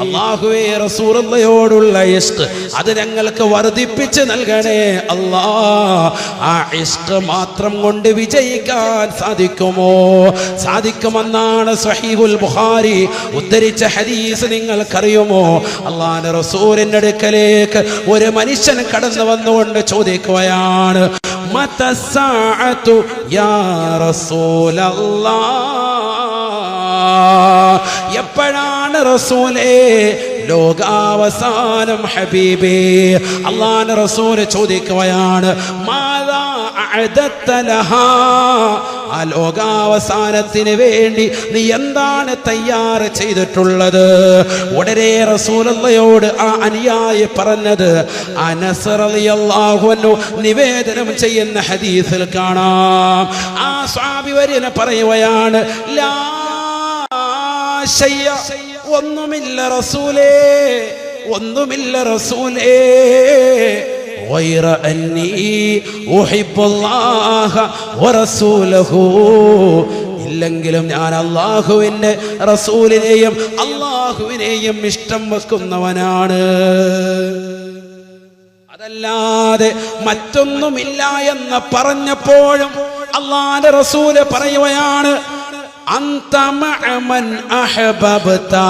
അള്ളാഹുവേ റസൂറല്ലയോടുള്ള ഇഷ്ക് അത് ഞങ്ങൾക്ക് വർദ്ധിപ്പിച്ച് നൽകണേ അല്ലാ. ആ ഇഷ്ക് മാത്രം കൊണ്ട് വിജയിക്കാൻ സാധിക്കുമോ? സാധിക്കുമെന്നാണ് സഹീഹുൽ ബുഖാരി ഉദ്ധരിച്ച ഹദീസ് നിങ്ങൾക്കറിയുമോ? അള്ളാഹ് റസൂലിന്റെ അടുക്കലേക്ക് ഒരു മനുഷ്യൻ കടന്നു വന്നുകൊണ്ട് ചോദിക്കുകയാണ് മതസാഅത്തു യാ റസൂലല്ലാഹ് എപ്പോഴാണ് റസൂലേ? ലോകാവസാനം ഹബീബേ. അള്ളാന്റെ റസൂൽ ചോദിക്കുകയാണ്? ആ ലോകാവസാനത്തിന് വേണ്ടി നീ എന്താണ് തയ്യാർ ചെയ്തിട്ടുള്ളത്? ഉടനെ റസൂലയോട് ആ അനുയായി പറഞ്ഞത് നിവേദനം ചെയ്യുന്ന ഹദീസിൽ കാണാം. ആ സ്വാമി വര്യനെ പറയുകയാണ് ലാ ശയ്യ. ഒന്നുമില്ല റസൂലേ ഒന്നുമില്ല റസൂലേ غير أني أحب الله ورسوله ഇല്ലെങ്കിലും ഞാൻ അള്ളാഹുവിൻ്റെ റസൂലിനെയും അള്ളാഹുവിനെയും ഇഷ്ടം വെക്കുന്നവനാണ് അതല്ലാതെ മറ്റൊന്നുമില്ല എന്ന് പറഞ്ഞപ്പോഴും അള്ളാന്റെ റസൂല് പറയുകയാണ് أنت مع من أحببتا